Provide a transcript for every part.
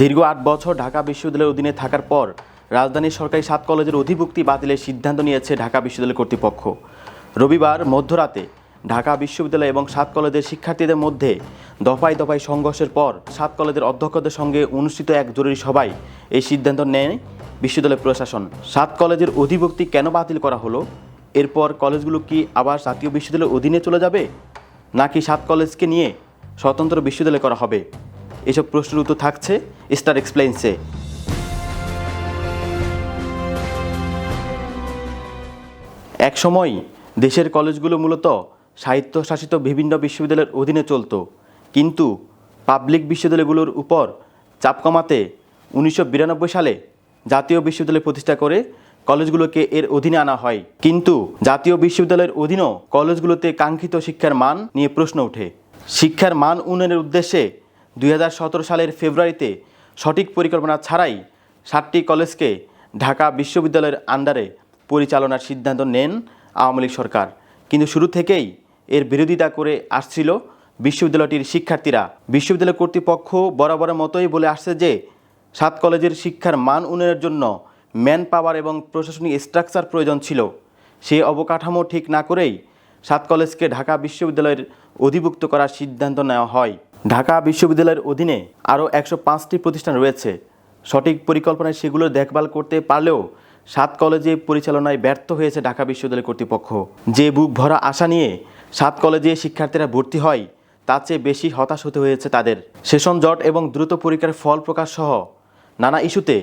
দীর্ঘ আট বছর ঢাকা বিশ্ববিদ্যালয়ের অধীনে থাকার পর রাজধানীর সরকারি সাত কলেজের অধিভুক্তি বাতিলের সিদ্ধান্ত নিয়েছে ঢাকা বিশ্ববিদ্যালয় কর্তৃপক্ষ। রবিবার মধ্যরাতে ঢাকা বিশ্ববিদ্যালয় এবং সাত কলেজের শিক্ষার্থীদের মধ্যে দফায় দফায় সংঘর্ষের পর সাত কলেজের অধ্যক্ষদের সঙ্গে অনুষ্ঠিত এক জরুরি সভায় এই সিদ্ধান্ত নেয় বিশ্ববিদ্যালয় প্রশাসন। সাত কলেজের অধিভুক্তি কেন বাতিল করা হলো? এরপর কলেজগুলো কি আবার জাতীয় বিশ্ববিদ্যালয়ের অধীনে চলে যাবে? নাকি সাত কলেজকে নিয়ে স্বতন্ত্র বিশ্ববিদ্যালয় করা হবে? এসব প্রশ্নের উত্তর থাকছে স্টার এক্সপ্লেন্সে এক সময় দেশের কলেজগুলো মূলত সাহিত্যশাসিত বিভিন্ন বিশ্ববিদ্যালয়ের অধীনে চলতো, কিন্তু পাবলিক বিশ্ববিদ্যালয়গুলোর উপর চাপ কমাতে উনিশশো বিরানব্বই সালে জাতীয় বিশ্ববিদ্যালয় প্রতিষ্ঠা করে কলেজগুলোকে এর অধীনে আনা হয়। কিন্তু জাতীয় বিশ্ববিদ্যালয়ের অধীনেও কলেজগুলোতে কাঙ্ক্ষিত শিক্ষার মান নিয়ে প্রশ্ন ওঠে। শিক্ষার মান উন্নয়নের উদ্দেশ্যে দুই হাজার সতেরো সালের ফেব্রুয়ারিতে সঠিক পরিকল্পনা ছাড়াই সাতটি কলেজকে ঢাকা বিশ্ববিদ্যালয়ের আন্ডারে পরিচালনার সিদ্ধান্ত নেন আওয়ামী লীগ সরকার। কিন্তু শুরু থেকেই এর বিরোধিতা করে আসছিল বিশ্ববিদ্যালয়টির শিক্ষার্থীরা। বিশ্ববিদ্যালয় কর্তৃপক্ষ বরাবরের মতোই বলে আসছে যে, সাত কলেজের শিক্ষার মান উন্নয়নের জন্য ম্যান পাওয়ার এবং প্রশাসনিক স্ট্রাকচার প্রয়োজন ছিল। সেই অবকাঠামো ঠিক না করেই সাত কলেজকে ঢাকা বিশ্ববিদ্যালয়ের অধিভুক্ত করার সিদ্ধান্ত নেওয়া হয়। ঢাকা বিশ্ববিদ্যালয়ের অধীনে আরও একশো পাঁচটি প্রতিষ্ঠান রয়েছে। সঠিক পরিকল্পনায় সেগুলো দেখভাল করতে পারলেও সাত কলেজে পরিচালনায় ব্যর্থ হয়েছে ঢাকা বিশ্ববিদ্যালয় কর্তৃপক্ষ। যে বুক ভরা আশা নিয়ে সাত কলেজে শিক্ষার্থীরা ভর্তি হয়, তার চেয়ে বেশি হতাশ হতে হয়েছে তাদের। সেশন জট এবং দ্রুত পরীক্ষার ফল প্রকাশ সহ নানা ইস্যুতে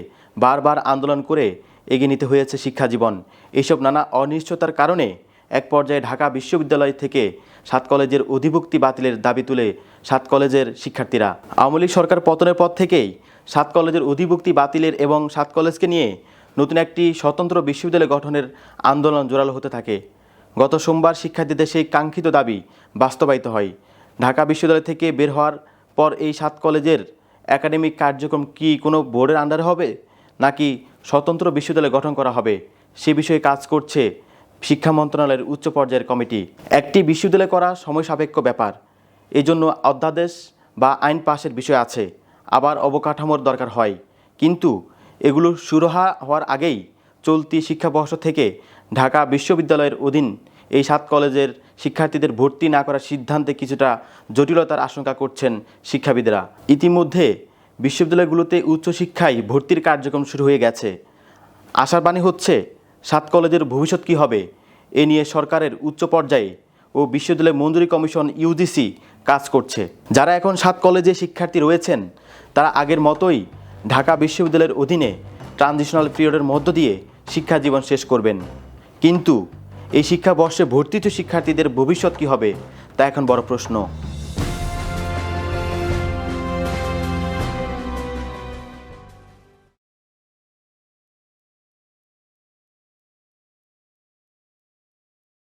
বারবার আন্দোলন করে এগিয়ে নিতে হয়েছে শিক্ষা জীবন। এইসব নানা অনিশ্চয়তার কারণে এক পর্যায়ে ঢাকা বিশ্ববিদ্যালয় থেকে সাত কলেজের অধিভুক্তি বাতিলের দাবি তুলে সাত কলেজের শিক্ষার্থীরা। আওয়ামী লীগ সরকার পতনের পর থেকেই সাত কলেজের অধিভুক্তি বাতিলের এবং সাত কলেজকে নিয়ে নতুন একটি স্বতন্ত্র বিশ্ববিদ্যালয় গঠনের আন্দোলন জোরালো হতে থাকে। গত সোমবার শিক্ষার্থীদের সেই কাঙ্ক্ষিত দাবি বাস্তবায়িত হয়। ঢাকা বিশ্ববিদ্যালয় থেকে বের হওয়ার পর এই সাত কলেজের একাডেমিক কার্যক্রম কি কোনো বোর্ডের আন্ডারে হবে, নাকি স্বতন্ত্র বিশ্ববিদ্যালয় গঠন করা হবে, সে বিষয়ে কাজ করছে শিক্ষা মন্ত্রণালয়ের উচ্চ পর্যায়ের কমিটি। একটি বিশ্ববিদ্যালয় করা সময় সাপেক্ষ ব্যাপার। এই জন্য অধ্যাদেশ বা আইন পাশের বিষয় আছে। আবার অবকাঠামোর দরকার হয়। কিন্তু এগুলো সুরাহা হওয়ার আগেই চলতি শিক্ষাবর্ষ থেকে ঢাকা বিশ্ববিদ্যালয়ের অধীন এই সাত কলেজের শিক্ষার্থীদের ভর্তি না করার সিদ্ধান্তে কিছুটা জটিলতার আশঙ্কা করছেন শিক্ষাবিদরা। ইতিমধ্যে বিশ্ববিদ্যালয়গুলোতে উচ্চশিক্ষায় ভর্তির কার্যক্রম শুরু হয়ে গেছে। আশার বাণী হচ্ছে সাত কলেজের ভবিষ্যৎ কী হবে, এ নিয়ে সরকারের উচ্চ পর্যায়ে ও বিশ্ববিদ্যালয় মঞ্জুরি কমিশন ইউজিসি কাজ করছে। যারা এখন সাত কলেজে শিক্ষার্থী রয়েছেন, তারা আগের মতোই ঢাকা বিশ্ববিদ্যালয়ের অধীনে ট্রানজিশনাল পিরিয়ডের মধ্য দিয়ে শিক্ষা জীবন শেষ করবেন। কিন্তু এই শিক্ষাবর্ষে ভর্তিত শিক্ষার্থীদের ভবিষ্যৎ কী হবে, তা এখন বড় প্রশ্ন।